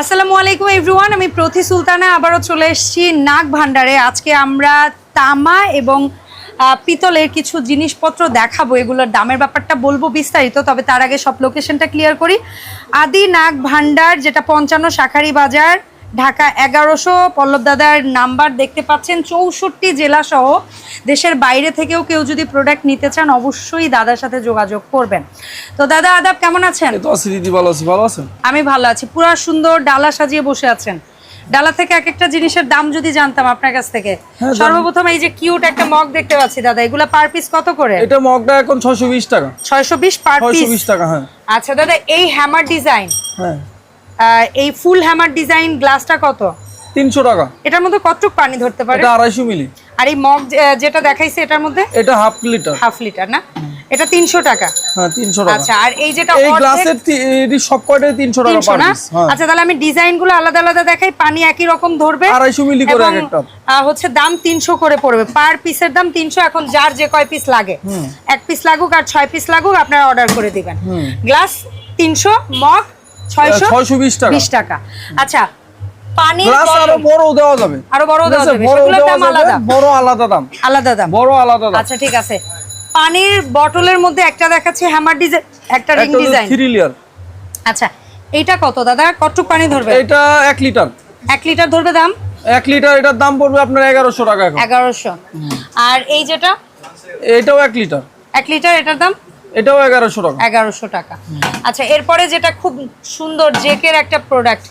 আসসালামু আলাইকুম এভরিওয়ান আমি প্রতি সুলতানা, আবারও চলে এসেছি নাগ ভান্ডারে। আজকে আমরা তামা এবং পিতলের কিছু জিনিসপত্র দেখাবো। এগুলোর দামের ব্যাপারটা বলব বিস্তারিত, তবে তার আগে সব লোকেশনটা ক্লিয়ার করি। আদি নাগ ভান্ডার, যেটা পঞ্চান্ন শাখারি বাজার ঢাকা এগারোশো পল্লব দাদার নাম্বার দেখতে পাচ্ছেন। চৌষট্টি জেলা সহ দেশের বাইরে থেকেও কেউ যদি প্রোডাক্ট নিতে চান অবশ্যই দাদার সাথে যোগাযোগ করবেন। তো দাদা আদাব কেমন আছেন? দিদি ভালো আছি ভালো আছেন? আমি ভালো আছি। পুরো সুন্দর ডালা সাজিয়ে বসে আছেন। ডালা থেকে এক একটা জিনিসের দাম যদি জানতাম আপনার কাছ থেকে। হ্যাঁ, সর্বপ্রথম এই যে কিউট একটা মগ দেখতে পাচ্ছি দাদা এগুলা পার পিস কত করে? এটা মগটা এখন ছয়শো বিশ টাকা। ছয়শো বিশ পার ছয়শো পিস বিশ টাকা হ্যাঁ। আচ্ছা দাদা এই হ্যামার ডিজাইন হ্যাঁ। এই ফুল হ্যামার ডিজাইন গ্লাসটা কত? তিনশো টাকা। এটার মধ্যে কতটুক পানি ধরতে পারে? এটা আড়াইশো মিলি। আর এই মগ যেটা দেখাইছে এটার মধ্যে? এটা হাফ লিটার। হাফ লিটার না? এটা তিনশো টাকা। হ্যাঁ তিনশো টাকা। আচ্ছা আর এই যেটা এই গ্লাসের এটি সব কয়টাই তিনশো টাকা পার হ্যাঁ। আচ্ছা তাহলে আমি ডিজাইনগুলো আলাদা আলাদা দেখাই। পানি একই রকম ধরবে। আড়াইশো মিলি করে এক একটা। হচ্ছে দাম তিনশো করে পড়বে। পার পিসের দাম তিনশো। এখন যার যে কয় পিস লাগে। এক পিস লাগুক আর ছয় পিস লাগুক আপনারা অর্ডার করে দিবেন। গ্লাস তিনশো মগ ছয়শো? ছয়শো বিশ টাকা। বিশ টাকা। আচ্ছা পানির গ্লাস আরও বড় দেওয়া যাবে। আরও বড় দেওয়া যাবে। সেগুলোর দাম আলাদা। বড় আলাদা দাম। আলাদা দাম। বড় আলাদা দাম। আচ্ছা ঠিক আছে। পানির বটলের মধ্যে একটা দেখাচ্ছি হ্যামার ডিজাইন একটা রিং ডিজাইন থ্রি লিয়ার আচ্ছা এইটা কত দাদা? কতটুক পানি ধরবে? এটা এক লিটার এক লিটার ধরবে দাম? এক লিটার এটার দাম পড়বে আপনার এগারোশো টাকা এখন। এগারোশো। আর এই যেটা? এটাও এক লিটার এক লিটার এটার দাম? এটাও এগারোশো টাকা। এগারোশো টাকা। আচ্ছা এরপরে যেটা খুব সুন্দর জেকের একটা প্রোডাক্ট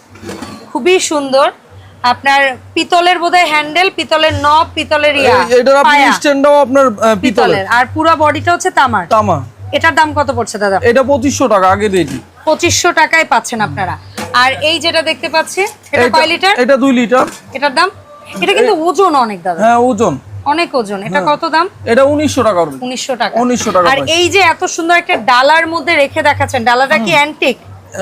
খুবই সুন্দর। আপনার পিতলের বোধহয় হ্যান্ডেল পিতলের নব পিতলের ইয়া এটার আপনার পিতলের। আর পুরো বডিটা হচ্ছে তামার। তামা। এটার দাম কত পড়ছে দাদা? এটা পঁচিশশো টাকা আগে দিয়েছি পঁচিশশো টাকায় পাচ্ছেন আপনারা। আর এই যেটা দেখতে পাচ্ছি এটা কয় লিটার এটা দুই লিটার এটার দাম? এটা কিন্তু ওজন অনেক দাদা। হ্যাঁ ওজন। অনেক ওজন। এটা কত দাম? এটা উনিশশো টাকা পড়বে। উনিশশো টাকা। 1900 টাকা আর এই যে এত সুন্দর একটা ডালার মধ্যে রেখে দেখাচ্ছেন ডালাটা কি অ্যান্টিক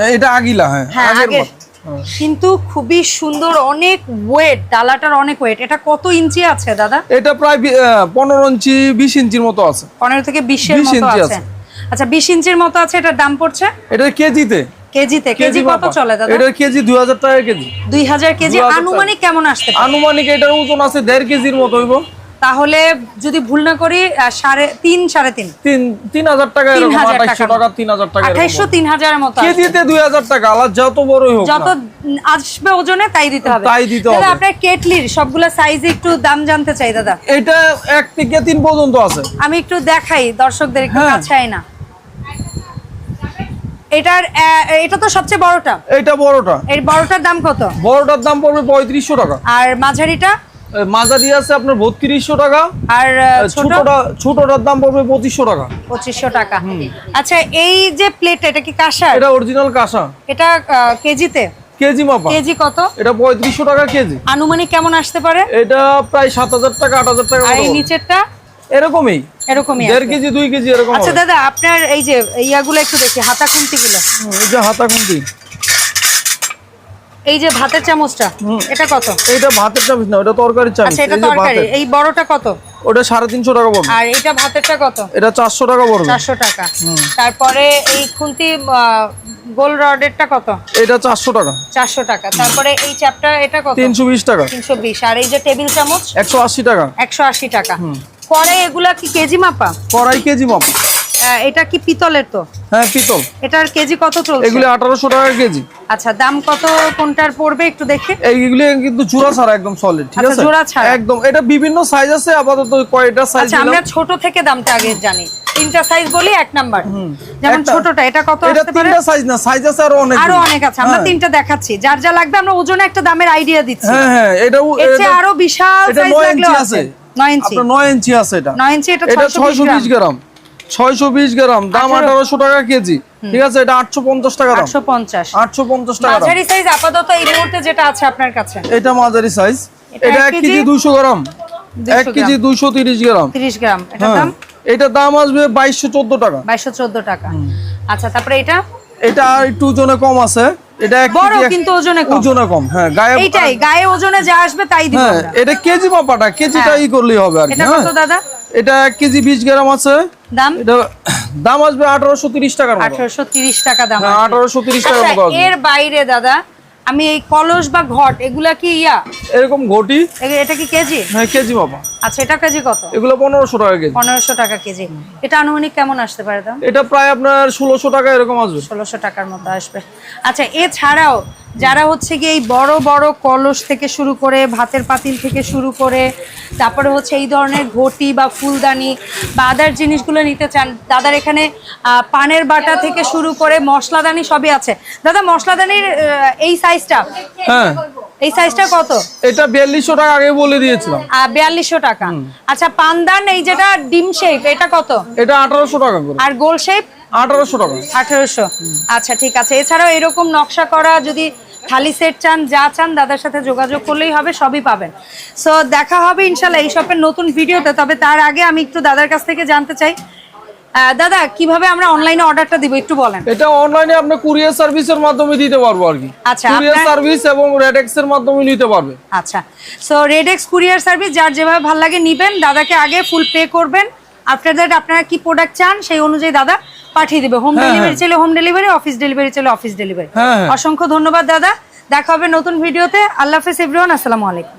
এটা আগিলা হ্যাঁ হ্যাঁ আগের মত। হ্যাঁ। কিন্তু খুবই সুন্দর অনেক ওয়েট ডালাটার অনেক ওয়েট এটা কত ইঞ্চি আছে দাদা? এটা প্রায় বি- আহ, পনেরো ইঞ্চি বিশ ইঞ্চির মতো আছে। পনেরো থেকে বিশের 20 মতো ইঞ্চি আছে। আচ্ছা বিশ ইঞ্চির মতো আছে এটার দাম পড়ছে? এটা কেজিতে। কেজিতে। কেজি কত চলে দাদা? এটার কেজি দুই হাজার টাকা কেজি। দুই হাজার কেজি। আনুমানিক কেমন আসতে আনুমানিক এটার ওজন আছে দেড় কেজির মতো হইব। তাহলে যদি ভুল না করি সাড়ে তিন সাড়ে তিন। তিন হাজার টাকা হাজার টাকা। তিন হাজার টাকা আঠাইশো তিন হাজারের মতো। কেজিতে দুই হাজার টাকা আলাদা যত বড়ই হোক যত আসবে ওজনে তাই দিতে হবে। তাই দিতে হবে। আপনার কেটলির সবগুলো সাইজ একটু দাম জানতে চাই দাদা। এটা এক থেকে তিন পর্যন্ত আছে। আমি একটু দেখাই দর্শকদের একটু হ্যাঁ। কাছে না। এটার এটা তো সবচেয়ে বড়টা। এটা বড়টা। এর বড়টার দাম কত? বড়টার দাম পড়বে পঁয়ত্রিশশো টাকা। আর মাঝারিটা? মাঝারি আছে আপনার বত্রিশশো টাকা। আর ছোট? ছোটটা ছোটটার দাম পড়বে পঁচিশশো টাকা। পঁচিশশো টাকা। আচ্ছা এই যে প্লেট এটা কি কাঁসা এটা অরিজিনাল কাঁসা। এটা কেজিতে? কেজি মাপা। কেজি কত? এটা টাকা কেজি। আনুমানিক কেমন আসতে পারে? এটা প্রায় সাত হাজার টাকা আট হাজার টাকা আর এই নিচেরটা? এরকমই। এরকমই। কেজি কেজি এরকম আচ্ছা দাদা আপনার এই যে ইয়াগুলো একটু দেখি হাতা খুন্তি গুলো এই যে হাতা খুন্তি। এই যে ভাতের চামচটা এটা কত? এইটা ভাতের চামিচ না ওটা তরকারির চামিচ। আচ্ছা এটা তরকারি। এই বড়টা কত? ওটা সাড়ে তিনশো টাকা পড়বে। আর এটা ভাতেরটা কত? এটা চারশো টাকা পড়বে। চারশো টাকা। তারপরে এই খুন্তি গোল রডেরটা কত? এটা চারশো টাকা। চারশো টাকা। তারপরে এই চ্যাপটা এটা কত? তিনশো বিশ টাকা। তিনশো বিশ। আর এই যে টেবিল চামচ? একশো আশি টাকা। একশো আশি টাকা। পরে এগুলা কি কেজি মাপা? কড়াই কেজি মাপা। এটা কি পিতলের তো? হ্যাঁ পিতল। এটার কেজি কত চলছে? এগুলি আঠারোশো টাকা কেজি। আচ্ছা দাম কত? কোনটার পড়বে একটু দেখি? এইগুলি কিন্তু জোড়া ছাড়া একদম সলিড ঠিক আচ্ছা, আছে? জোড়া ছাড়া। একদম এটা বিভিন্ন সাইজ আছে আপাতত কয়টা সাইজ আচ্ছা আমরা ছোট থেকে দামটা আগে জানি। তিনটা সাইজ বলি এক নাম্বার যেমন ছোটটা এটা কত এটা আসতে পারে? তিনটা সাইজ না সাইজ আছে আরও অনেক আরও অনেক আছে আমরা তিনটা দেখাচ্ছি। যার যা লাগবে আমরা ওজনে একটা দামের আইডিয়া দিচ্ছি। হ্যাঁ হ্যাঁ এটা চেয়ে আরও বিশাল সাইজ ইঞ্চি আছে। আছে। নয় ইঞ্চি। আপনার নয় ইঞ্চি আছে এটা। নয় ইঞ্চি এটা এটা ছয়শো ছয়শো বিশ গ্রাম। ছয়শো বিশ গ্রাম দাম আঠারো। আঠারোশো টাকা কেজি। ঠিক আছে এটা আটশো পঞ্চাশ টাকা দাম। আটশো পঞ্চাশ। আটশো পঞ্চাশ টাকা মাঝারি সাইজ আপাতত এই মুহূর্তে যেটা আছে আপনার কাছে। এটা মাঝারি সাইজ এটা এটা এক কেজি? দুইশো গ্রাম। 200 এক কেজি। দুইশো তিরিশ গ্রাম। তিরিশ গ্রাম। হ্যাঁ। দাম? এটার দাম আসবে বাইশশো চোদ্দ টাকা। বাইশশো চোদ্দ টাকা। আচ্ছা তারপরে এটা? এটা আর একটু ওজনে কম আছে। এটা বড় কিন্তু ওজনে কম। ওজনে কম হ্যাঁ গায়ে এইটাই গায়ে ওজনে যা আসবে তাই দিব হ্যাঁ। এটা কেজি মাপাটা কেজিটা হ্যাঁ। করলেই হবে আর কি এটা হ্যাঁ? কত দাদা? এটা এক কেজি বিশ গ্রাম আছে। দাম? এটা দাম আসবে আঠারোশো তিরিশ টাকার মতো। আঠারোশো তিরিশ টাকা দাম হ্যাঁ আসবে। আঠারোশো তিরিশ টাকার আচ্ছা, মতো এর বাইরে দাদা আমি এই কলস বা ঘট এগুলা কি ইয়া? এরকম ঘটি। এটা কি কেজি? হ্যাঁ কেজি বাবা। আচ্ছা এটা কেজি কত? এগুলো পনেরোশো টাকা কেজি। পনেরোশো টাকা কেজি। এটা আনুমানিক কেমন আসতে পারে দাম? এটা প্রায় আপনার ষোলোশো টাকা এরকম আসবে। ষোলোশো টাকার মতো আসবে। আচ্ছা এছাড়াও যারা হচ্ছে গিয়ে এই বড় বড় কলস থেকে শুরু করে ভাতের পাতিল থেকে শুরু করে তারপরে হচ্ছে এই ধরনের ঘটি বা ফুলদানি বা আদার জিনিসগুলো নিতে চান দাদার এখানে পানের বাটা থেকে শুরু করে মশলাদানি সবই আছে। দাদা মশলাদানির এই সাইজটা হ্যাঁ। এই সাইজটা কত? এটা বিয়াল্লিশশো টাকা আগে বলে দিয়েছিলাম। বিয়াল্লিশশো টাকা। আচ্ছা পানদান এই যেটা ডিম শেপ এটা কত? এটা আঠারোশো টাকা করে। আর গোল শেপ আঠারোশো টাকা। আঠারোশো। আচ্ছা ঠিক আছে। এছাড়াও এরকম নকশা করা যদি থালি সেট চান যা চান দাদার সাথে যোগাযোগ করলেই হবে সবই পাবেন। সো দেখা হবে ইনশাল্লাহ এই শপের নতুন ভিডিওতে। তবে তার আগে আমি একটু দাদার কাছ থেকে জানতে চাই। দাদা কীভাবে আমরা অনলাইনে অর্ডারটা দিব একটু বলেন? এটা অনলাইনে আপনি কুরিয়ার সার্ভিসের মাধ্যমে দিতে পারব আর কি। আচ্ছা, কুরিয়ার সার্ভিস এবং রেডেক্স এর মাধ্যমে নিতে পারবে। আচ্ছা। সো রেডেক্স কুরিয়ার সার্ভিস যার যেভাবে ভালো লাগে নিবেন দাদাকে আগে ফুল পে করবেন। আফটার দ্যাট আপনারা কি প্রোডাক্ট চান সেই অনুযায়ী দাদা পাঠিয়ে দেবে। হোম ডেলিভারি চাইলে হোম ডেলিভারি অফিস ডেলিভারি চাইলে অফিস ডেলিভারি। অসংখ্য ধন্যবাদ দাদা। দেখা হবে নতুন ভিডিওতে আল্লাহ হাফেজ এভরিওয়ান আসসালামু আলাইকুম।